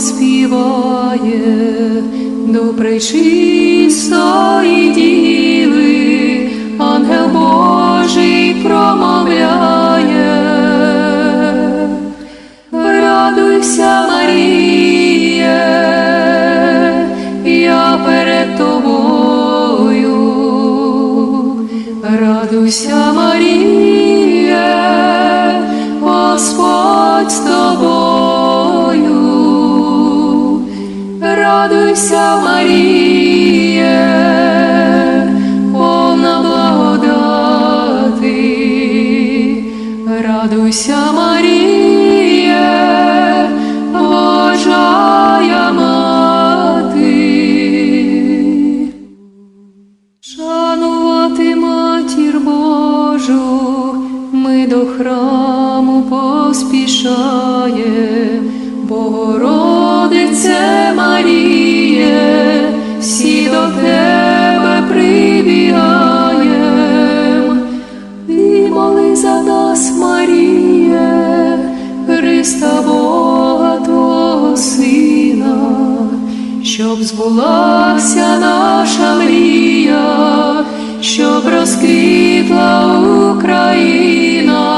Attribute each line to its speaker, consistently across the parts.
Speaker 1: співає до пречистої діви, ангел Божий промовляє, радуйся, Маріє, я перед тобою, радуйся. Радуйся, Маріє, повна благодати. Радуйся, Маріє, Божая мати. Шанувати матір Божу, ми до храму поспішаєм, Богородице щоб збулася наша мрія, щоб розквітла Україна.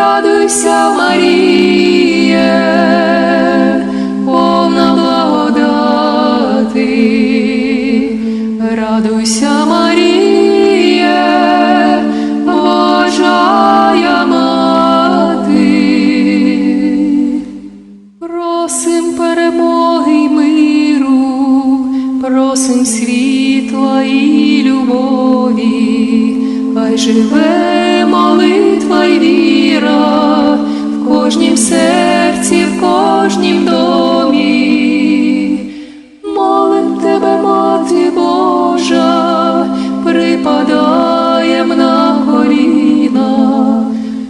Speaker 1: Радуйся, Маріє, повна благодати. Радуйся, Маріє, Божая мати. Просим перемоги й миру, просим світла і любові, хай живе молитва й віра в кожнім серці, в кожнім домі. Молим тебе, мати Божа, припадаєм на коліна,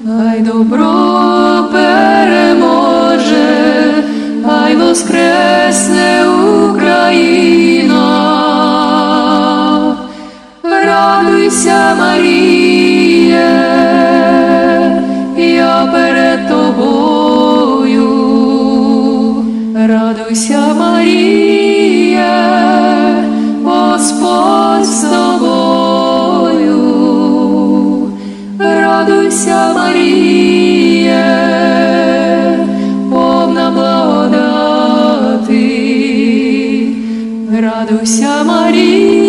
Speaker 1: хай добро переможе, хай воскресне Україна. Радуйся, Маріє, повна благодати. Радуйся, Маріє,